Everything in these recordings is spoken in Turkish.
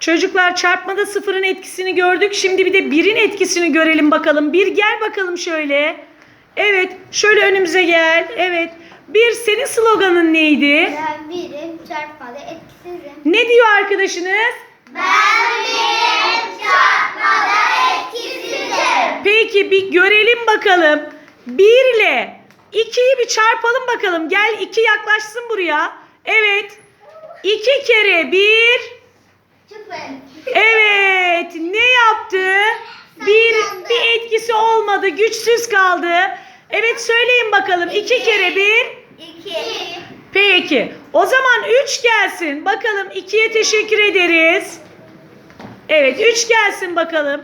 Çocuklar çarpmada sıfırın etkisini gördük. Şimdi bir de birin etkisini görelim bakalım. Bir gel bakalım şöyle. Evet şöyle önümüze gel. Evet. Bir senin sloganın neydi? Ben birim çarpmalı etkisizim. Ne diyor arkadaşınız? Ben birim çarpmalı etkisizim. Peki bir görelim bakalım. 1 ile 2'yi bir çarpalım bakalım. Gel 2 yaklaşsın buraya. Evet. 2 kere 1. Evet. Ne yaptı? Bir, bir etkisi olmadı. Güçsüz kaldı. Evet söyleyin bakalım. 2 kere 1. İki. Peki. O zaman 3 gelsin. Bakalım 2'ye teşekkür ederiz. Evet 3 gelsin bakalım.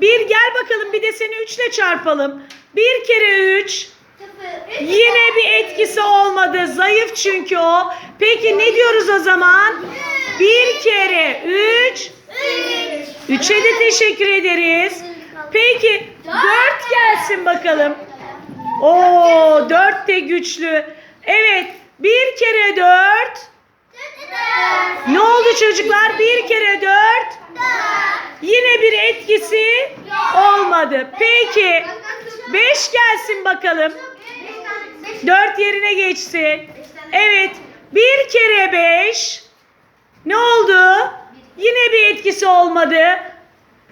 1 gel bakalım bir de seni 3 ile çarpalım. 1 kere 3. Sıfır. Yine bir etkisi olmadı. Zayıf çünkü o. Peki ne diyoruz o zaman? 1 kere 3. Üç. 3'e de teşekkür ederiz. Peki 4 gelsin bakalım. Oo 4 de güçlü. Evet 1 kere 4. Ne oldu çocuklar? 1 kere 4. Yine bir etkisi olmadı. Peki 5 gelsin bakalım. 4 yerine geçsin. Evet 1 kere 5. Ne oldu? Yine bir etkisi olmadı.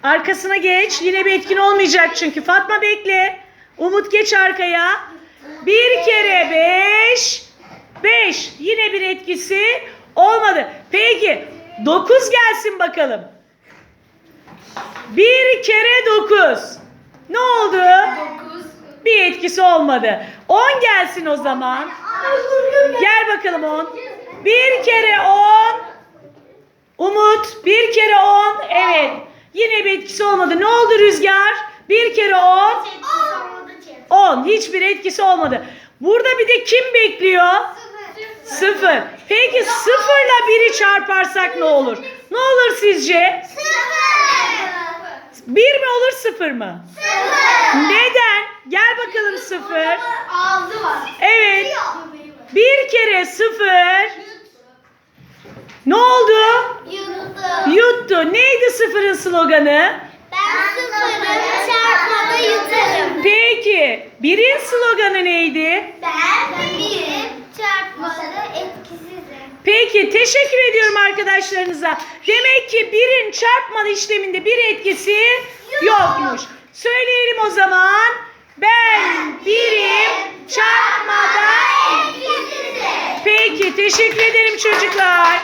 Arkasına geç. Yine bir etkin olmayacak çünkü. Fatma bekle. Umut geç arkaya. Bir kere beş. Beş. Yine bir etkisi olmadı. Peki. Dokuz gelsin bakalım. Bir kere dokuz. Ne oldu? Bir etkisi olmadı. On gelsin o zaman. Gel bakalım on. Bir kere on. Umut bir kere on. Evet. Yine bir etkisi olmadı. Ne oldu Rüzgar? Bir kere on. On. Hiçbir etkisi olmadı. Burada bir de kim bekliyor? Sıfır. Peki sıfırla biri çarparsak ne olur? Ne olur sizce? Bir mi olur sıfır mı? Neden? Gel bakalım sıfır. Ağzı var. Evet. Bir kere sıfır. Ne oldu? Yuttu. Yuttu. Neydi sıfırın sloganı? Ben sıfırım çarpmalı yutarım. Peki birin sloganı neydi? Ben birim çarpmalı etkisizim. Peki teşekkür ediyorum arkadaşlarınıza. Demek ki birin çarpmalı işleminde bir etkisi yokmuş. Söyleyelim o zaman. Ben birim çarpmada. Etkisizim. Peki teşekkür ederim çocuklar.